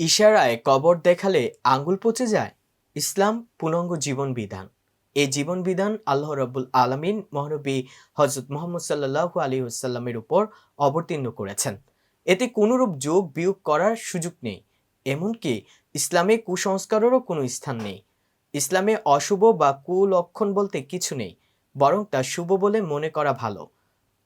ইশারায় কবর দেখালে আঙ্গুল পচে যায়। ইসলাম পূর্ণাঙ্গ জীবন বিধান। এই জীবন বিধান আল্লাহ রব্বুল আলমিন মহানবী হজরত মোহাম্মদ সাল্লাহ আলী আসাল্লামের উপর অবতীর্ণ করেছেন। এতে কোনোরূপ যোগ বিয়োগ করার সুযোগ নেই। এমনকি ইসলামে কুসংস্কারেরও কোনো স্থান নেই। ইসলামে অশুভ বা কুলক্ষণ বলতে কিছু নেই, বরং তা শুভ বলে মনে করা ভালো।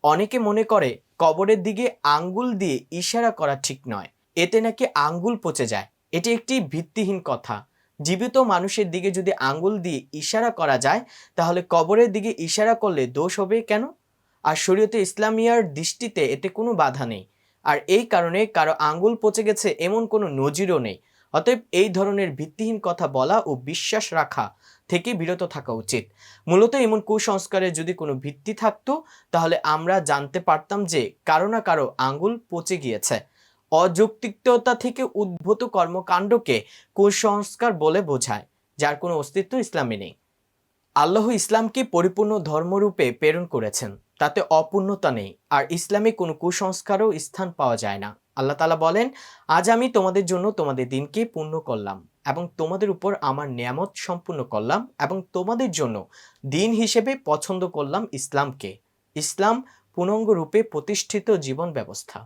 অনেকে মনে করে কবরের দিকে আঙ্গুল দিয়ে ইশারা করা ঠিক নয়। এতে নাকি আঙ্গুল পচে যায়। এটি একটি ভিত্তিহীন কথা। জীবিত মানুষের দিকে যদি আঙ্গুল দিয়ে ইশারা করা যায়, তাহলে কবরের দিকে ইশারা করলে দোষ হবে কেন? আর শরীয়তে ইসলামিয়ার দৃষ্টিতে এতে কোনো বাধা নেই। আর এই কারণে কারও আঙ্গুল পচে গেছে এমন কোনো নজিরও নেই। অতএব এই ধরনের ভিত্তিহীন কথা বলা ও বিশ্বাস রাখা থেকে বিরত থাকা উচিত। মূলত এমন কুসংস্কারে যদি কোনো ভিত্তি থাকতো, তাহলে আমরা জানতে পারতাম যে কারও না কারও আঙ্গুল পচে গিয়েছে। অযৌক্তিকতা থেকে উদ্ভূত কর্মকাণ্ডকে কুসংস্কার বলে বোঝায়, যার কোনো অস্তিত্ব ইসলামে নেই। আল্লাহ ইসলামকে পরিপূর্ণ ধর্মরূপে প্রেরণ করেছেন, তাতে অপূর্ণতা নেই, আর ইসলামে কোনো কুসংস্কারও স্থান পাওয়া যায় না। আল্লাহ তালা বলেন, আজ আমি তোমাদের জন্য তোমাদের দিনকে পূর্ণ করলাম এবং তোমাদের উপর আমার নিয়ামত সম্পূর্ণ করলাম এবং তোমাদের জন্য দিন হিসেবে পছন্দ করলাম ইসলামকে। ইসলাম পূর্ণাঙ্গ রূপে প্রতিষ্ঠিত জীবন ব্যবস্থা।